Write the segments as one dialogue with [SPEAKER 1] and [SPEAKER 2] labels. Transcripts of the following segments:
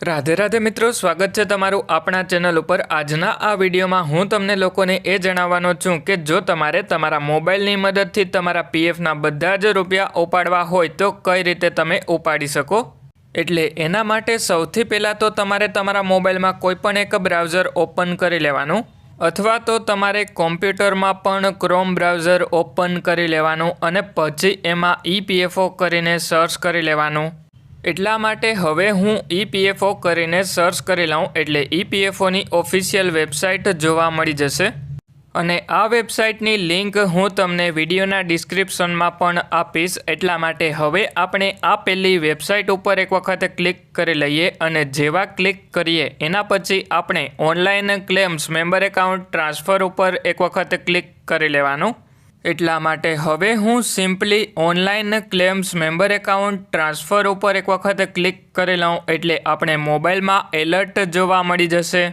[SPEAKER 1] રાધે રાધે મિત્રો, સ્વાગત છે તમારું આપણા ચેનલ ઉપર. આજના આ વિડીયોમાં હું તમને લોકોને એ જણાવવાનો છું કે જો તમારે તમારા મોબાઈલની મદદથી તમારા પીએફના બધા જ રૂપિયા ઉપાડવા હોય, તો કઈ રીતે તમે ઉપાડી શકો? એટલે એના માટે સૌથી પહેલાં તો તમારે તમારા મોબાઈલમાં કોઈપણ એક બ્રાઉઝર ઓપન કરી લેવાનું, અથવા તો તમારે કોમ્પ્યુટરમાં પણ ક્રોમ બ્રાઉઝર ઓપન કરી લેવાનું અને પછી એમાં ઈપીએફઓ કરીને સર્ચ કરી લેવાનું. એટલા માટે હવે હું ઈપીએફઓ કરીને સર્ચ કરી લઉં એટલે ઈપીએફઓની ઓફિશિયલ વેબસાઇટ જોવા મળી જશે. અને આ વેબસાઇટની લિંક હું તમને વિડીયોના ડિસ્ક્રિપ્શનમાં પણ આપીશ. એટલા માટે હવે આપણે આ પહેલી વેબસાઇટ ઉપર એક વખત ક્લિક કરી લઈએ અને જેવા ક્લિક કરીએ, એના પછી આપણે online claims, member account transfer ઉપર એક વખત ક્લિક કરી લેવાનું. એટલા માટે હવે હું simply online claims member account transfer ઉપર એક વખત ક્લિક કરી લઉં એટલે આપણે મોબાઈલમાં એલર્ટ જોવા મળી જશે.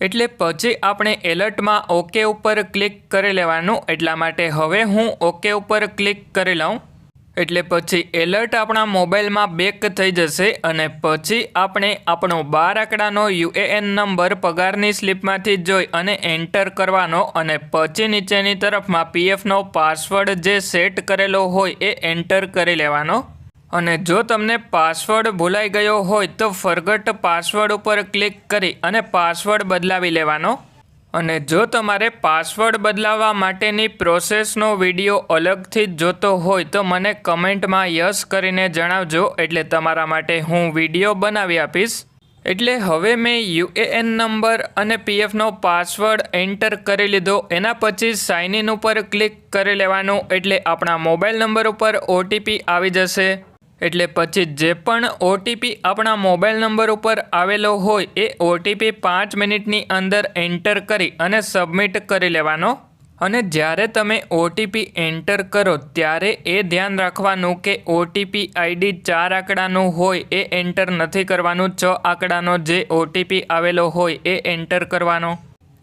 [SPEAKER 1] એટલે પછી આપણે એલર્ટમાં ઓકે ઉપર ક્લિક કરી લેવાનું. એટલા માટે હવે હું ઓકે ઉપર ક્લિક કરી લઉં. એટલે પછી એલર્ટ આપણા મોબાઈલમાં બેક થઈ જશે અને પછી આપણે આપણો બાર આંકડાનો યુએએન નંબર પગારની સ્લિપમાંથી જોઈ અને એન્ટર કરવાનો અને પછી નીચેની તરફમાં પીએફનો પાસવર્ડ જે સેટ કરેલો હોય એ એન્ટર કરી લેવાનો. અને જો તમને પાસવર્ડ ભૂલાઈ ગયો હોય તો ફરગટ પાસવર્ડ ઉપર ક્લિક કરી અને પાસવર્ડ બદલાવી લેવાનો. અને જો તમારે પાસવર્ડ બદલાવવા માટેની પ્રોસેસનો વીડિયો અલગથી જ જોતો હોય તો મને કમેન્ટમાં યસ કરીને જણાવજો. એટલે તમારા માટે હું વીડિયો બનાવી આપીશ. એટલે હવે મેં યુએએન નંબર અને પીએફનો પાસવર્ડ એન્ટર કરી લીધો. એના પછી સાઇન ઇન ઉપર ક્લિક કરી લેવાનું. એટલે આપણા મોબાઈલ નંબર ઉપર ઓટીપી આવી જશે. એટલે પછી જે પણ ઓટીપી આપણા મોબાઈલ નંબર ઉપર આવેલો હોય એ ઓટીપી પાંચ મિનિટની અંદર એન્ટર કરી અને સબમિટ કરી લેવાનો. અને જ્યારે તમે ઓટીપી એન્ટર કરો, ત્યારે એ ધ્યાન રાખવાનું કે ઓટીપી આઈડી ચાર આંકડાનું હોય એ એન્ટર નથી કરવાનું. છ આંકડાનો જે ઓટીપી આવેલો હોય એ એન્ટર કરવાનો.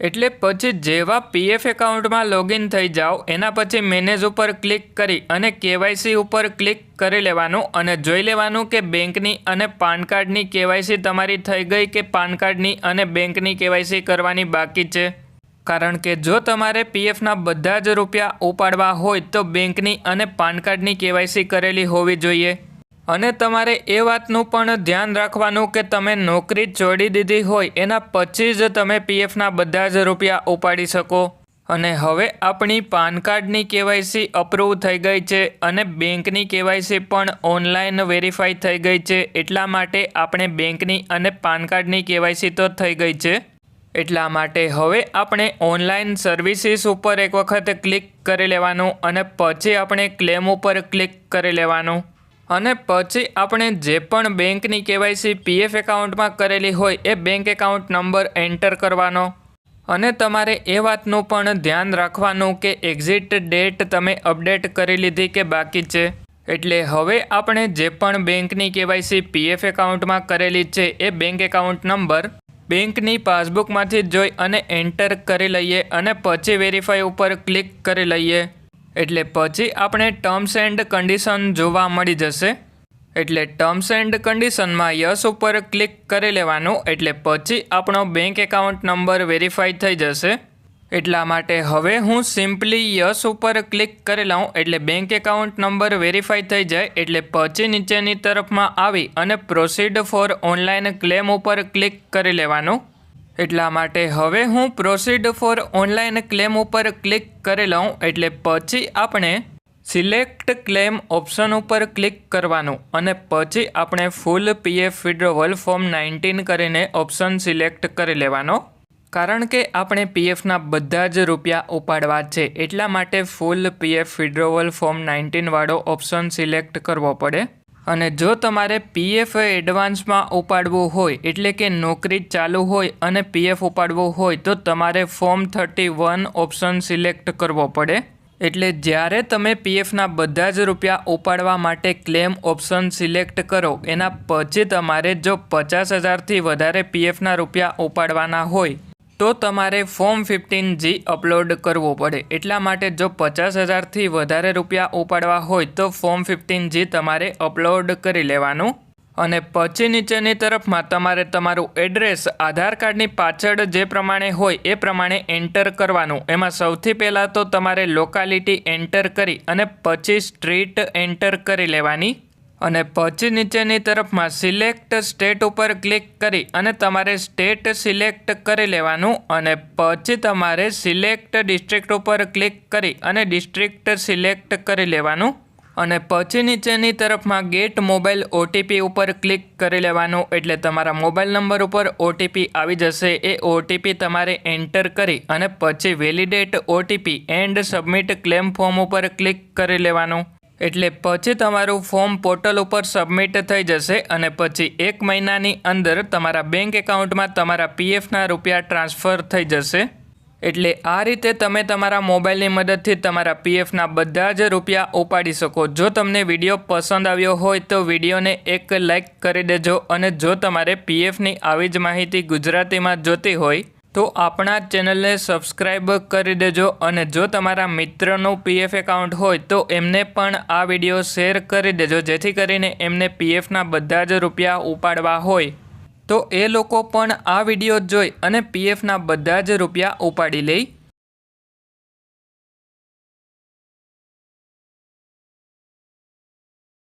[SPEAKER 1] એટલે પછી જેવા પીએફ એકાઉન્ટમાં લોગિન થઈ જાઓ, એના પછી મેનેજ ઉપર ક્લિક કરી અને કેવાયસી ઉપર ક્લિક કરી લેવાનું અને જોઈ લેવાનું કે બેંકની અને પાન કાર્ડની કેવાયસી તમારી થઈ ગઈ કે પાન કાર્ડની અને બેંકની કેવાયસી કરવાની બાકી છે? કારણ કે જો તમારે પીએફના બધા જ રૂપિયા ઉપાડવા હોય તો બેંકની અને પાન કાર્ડની કેવાયસી કરેલી હોવી જોઈએ. અને તમારે એ વાતનું પણ ધ્યાન રાખવાનું કે તમે નોકરી છોડી દીધી હોય, એના પછી જ તમે પીએફના બધા જ રૂપિયા ઉપાડી શકો. અને હવે આપણી પાન કાર્ડની કેવાયસી અપ્રૂવ થઈ ગઈ છે અને બેંકની કેવાયસી પણ ઓનલાઈન વેરીફાઈ થઈ ગઈ છે. એટલા માટે આપણે બેંકની અને પાન કાર્ડની કેવાયસી તો થઈ ગઈ છે. એટલા માટે હવે આપણે ઓનલાઈન સર્વિસીસ ઉપર એક વખત ક્લિક કરી લેવાનું અને પછી આપણે ક્લેમ ઉપર ક્લિક કરી લેવાનું. અને પછી આપણે જે પણ બેંકની કેવાયસી પીએફ એકાઉન્ટમાં કરેલી હોય એ બેંક એકાઉન્ટ નંબર એન્ટર કરવાનો. અને તમારે એ વાતનું પણ ધ્યાન રાખવાનું કે એક્ઝિટ ડેટ તમે અપડેટ કરી લીધી કે બાકી છે. એટલે હવે આપણે જે પણ બેંકની કેવાયસી પીએફ એકાઉન્ટમાં કરેલી છે એ બેંક એકાઉન્ટ નંબર બેંકની પાસબુકમાંથી જોઈ અને એન્ટર કરી લઈએ અને પછી વેરીફાઈ ઉપર ક્લિક કરી લઈએ. એટલે પછી આપણે ટર્મ્સ એન્ડ કન્ડિશન જોવા મળી જશે. એટલે ટર્મ્સ એન્ડ કન્ડિશનમાં યસ ઉપર ક્લિક કરી લેવાનું, એટલે પછી આપણો બેંક એકાઉન્ટ નંબર વેરીફાઈ થઈ જશે. એટલા માટે હવે હું સિમ્પલી યસ ઉપર ક્લિક કરી લઉં, એટલે બેંક એકાઉન્ટ નંબર વેરીફાઈ થઈ જાય, એટલે પછી નીચેની તરફમાં આવી અને પ્રોસીડ ફોર ઓનલાઈન ક્લેમ ઉપર ક્લિક કરી લેવાનું. એટલા માટે હવે હું પ્રોસીડ ફોર ઓનલાઈન ક્લેમ ઉપર ક્લિક કરી લઉં એટલે પછી આપણે સિલેક્ટ ક્લેમ ઓપ્શન ઉપર ક્લિક કરવાનું અને પછી આપણે full PF withdrawal form nineteen કરીને ઓપ્શન સિલેક્ટ કરી લેવાનો. કારણ કે આપણે પીએફના બધા જ રૂપિયા ઉપાડવા છે, એટલા માટે ફૂલ પીએફ વિડ્રોવલ ફોર્મ નાઇન્ટીનવાળો ઓપ્શન સિલેક્ટ કરવો પડે. અને જો તમારે પીએફ એડવાન્સમાં ઉપાડવું હોય, એટલે કે નોકરી ચાલુ હોય અને પીએફ ઉપાડવું હોય, તો તમારે form thirty one option select કરવો પડે. એટલે જ્યારે તમે પીએફના બધા જ રૂપિયા ઉપાડવા માટે ક્લેમ ઓપ્શન સિલેક્ટ કરો, એના પછી તમારે જો પચાસ હજારથી વધારે પીએફના રૂપિયા ઉપાડવાના હોય તો તમારે ફોર્મ ફિફ્ટીન જી અપલોડ કરવો પડે. એટલા માટે જો પચાસ હજારથી વધારે રૂપિયા ઉપાડવા હોય તો ફોર્મ ફિફ્ટીન જી તમારે અપલોડ કરી લેવાનું. અને પછી નીચેની તરફમાં તમારે તમારું એડ્રેસ આધાર કાર્ડની પાછળ જે પ્રમાણે હોય એ પ્રમાણે એન્ટર કરવાનું. એમાં સૌથી પહેલાં તો તમારે લોકાલિટી એન્ટર કરી અને પછી સ્ટ્રીટ એન્ટર કરી લેવાની. અને પછી નીચેની તરફમાં સિલેક્ટ સ્ટેટ ઉપર ક્લિક કરી અને તમારે સ્ટેટ સિલેક્ટ કરી લેવાનું અને પછી તમારે સિલેક્ટ ડિસ્ટ્રિક્ટ ઉપર ક્લિક કરી અને ડિસ્ટ્રિક્ટ સિલેક્ટ કરી લેવાનું. અને પછી નીચેની તરફમાં ગેટ મોબાઈલ ઓટીપી ઉપર ક્લિક કરી લેવાનું એટલે તમારા મોબાઈલ નંબર ઉપર ઓટીપી આવી જશે. એ ઓટીપી તમારે એન્ટર કરી અને પછી validate OTP and submit claim form ઉપર ક્લિક કરી લેવાનું. એટલે પછી તમારું ફોર્મ પોર્ટલ ઉપર સબમિટ થઈ જશે અને પછી એક મહિનાની અંદર તમારા બેંક એકાઉન્ટમાં તમારા પીએફના રૂપિયા ટ્રાન્સફર થઈ જશે. એટલે આ રીતે તમે તમારા મોબાઈલની મદદથી તમારા પીએફના બધા જ રૂપિયા ઉપાડી શકો. જો તમને વીડિયો પસંદ આવ્યો હોય તો વિડીયોને એક લાઈક કરી દેજો અને જો તમારે પીએફની આવી જ માહિતી ગુજરાતીમાં જોતી હોય તો આપણા ચેનલને સબસ્ક્રાઈબ કરી દેજો અને જો તમારા મિત્રનું પીએફ એકાઉન્ટ હોય તો એમને પણ આ વીડિયો શેર કરી દેજો. જેથી કરીને એમને પીએફના બધા જ રૂપિયા ઉપાડવા હોય. તો એ લોકો પણ આ વીડિયો જોઈ અને પીએફના બધા જ રૂપિયા ઉપાડી લે.